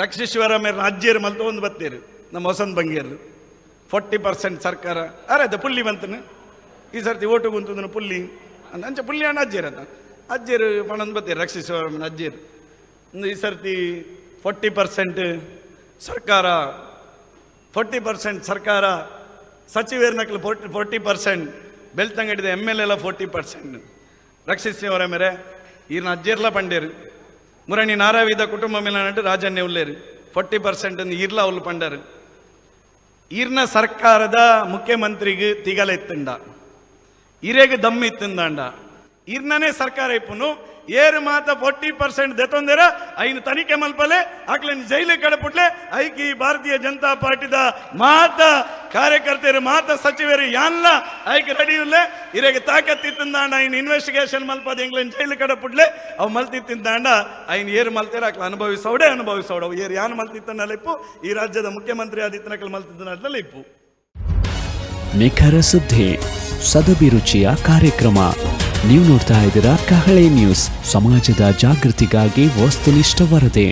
ರಕ್ಷಿಶ್ವರ ಮೇಲೆ ಅಜ್ಜಿಯರು ಮಲ್ತು ಒಂದು ಬತ್ತೇರು, ನಮ್ಮ ಹೊಸನ್ ಬಂಗಿಯರು ಫೋರ್ಟಿ ಪರ್ಸೆಂಟ್ ಸರ್ಕಾರ, ಅರೆ ಪುಲ್ಲಿ ಬಂತನು? ಈ ಸರ್ತಿ ಓಟು ಕುಂತಂದ್ರೆ ಪುಲ್ಲಿ. ಅಂತ ಅಂಚೆ ಪುಲ್ಲಿ ಅಣ್ಣ ಅಜ್ಜಿಯರು ಅಂತ. ಅಜ್ಜಿಯರು ಪಣಂದು ಬತ್ತೇರು, ರಕ್ಷಿಶ್ವರ ಮೇಲೆ ಅಜ್ಜಿಯರು ಈ ಸರ್ತಿ ಫೋರ್ಟಿ ಪರ್ಸೆಂಟ್ ಸರ್ಕಾರ ಫೋರ್ಟಿ ಪರ್ಸೆಂಟ್ ಸರ್ಕಾರ ಸಚಿವರ್ನಕ್ಲು ಫೋರ್ಟಿ ಫೋರ್ಟಿ ಪರ್ಸೆಂಟ್ ಬೆಳ್ತಂಗಡಿದ ಎಂ ಎಲ್ ಎಲ್ಲ ಫೋರ್ಟಿ ಪರ್ಸೆಂಟ್ ರಕ್ಷಿಸಿಯವರ ಮೇರೆ ಈರ್ನ ಅಜ್ಜೇರ್ಲ ಪಂಡೇರು. ಮುರಣಿ ನಾರಾವಿದ ಕುಟುಂಬ ಮೇಲೆ ರಾಜನ್ನೇ ರಾಜನ್ಯ ಉಲ್ಲೇರು. ಫೋರ್ಟಿ ಪರ್ಸೆಂಟ್ ಇರ್ಲ ಅವ್ಲು ಪಂಡರ್. ಈರ್ನ ಸರ್ಕಾರದ ಮುಖ್ಯಮಂತ್ರಿಗೆ ತಿಗಲ ಎತ್ತಂಡ ಇರೇಗ ದಮ್ ಇತ್ತಂದಾಂಡ ಇರ್ನನೇ ಸರ್ಕಾರ ಇಪ್ಪುನು, ಏರು ಮಾತ ಫೋರ್ಟಿ ಪರ್ಸೆಂಟ್ ದೆತೊಂದೆರ ಐನು ತನಿಖೆ ಮಲ್ಪಲೆ, ಆಕ್ಲನ್ ಜೈಲಿಗೆ ಕಡಪುಟ್ಲೆ ಐಕಿ ಭಾರತೀಯ ಜನತಾ ಪಾರ್ಟಿದ ಮಾತ ಕಾರ್ಯಕರ್ತರು ಮಾತ ಸಚಿವರು ಯಾನ್ಲ ಆಯ್ಕೆ ರೆಡಿ ಇಲ್ಲೇ ಇರೇಗ ತಾಕತ್ತಿತ್ತಂದಾಂಡ ಐನ್ ಇನ್ವೆಸ್ಟಿಗೇಷನ್ ಮಲ್ಪದ ಇಂಗ್ಲೆಂಡ್ ಜೈಲು ಕಡಪುಟ್ಲೆ ಅವು ಮಲ್ತಿತ್ತಿಂದಾಂಡ ಐನ್ ಏರು ಮಲ್ತೇರ ಆಕ್ಲ ಅನುಭವಿಸೋಡೆ ಅನುಭವಿಸೋಡ ಅವು ಏರು ಯಾನ್ ಮಲ್ತಿತ್ತನಲ್ಲ ಇಪ್ಪು ಈ ರಾಜ್ಯದ ಮುಖ್ಯಮಂತ್ರಿ ಆದಿತ್ಯನಕಲ್ ಮಲ್ತಿದ್ದನಲ್ಲ ಇಪ್ಪು ನಿಖರ ಸುದ್ದಿ ಸದಭಿರುಚಿಯ ಕಾರ್ಯಕ್ರಮ. ನೀವು ನೋಡ್ತಾ ಇದ್ದೀರಾ ಕಹಳೆ ನ್ಯೂಸ್. ಸಮಾಜದ ಜಾಗೃತಿಗಾಗಿ ವಸ್ತುನಿಷ್ಠ ವರದಿ.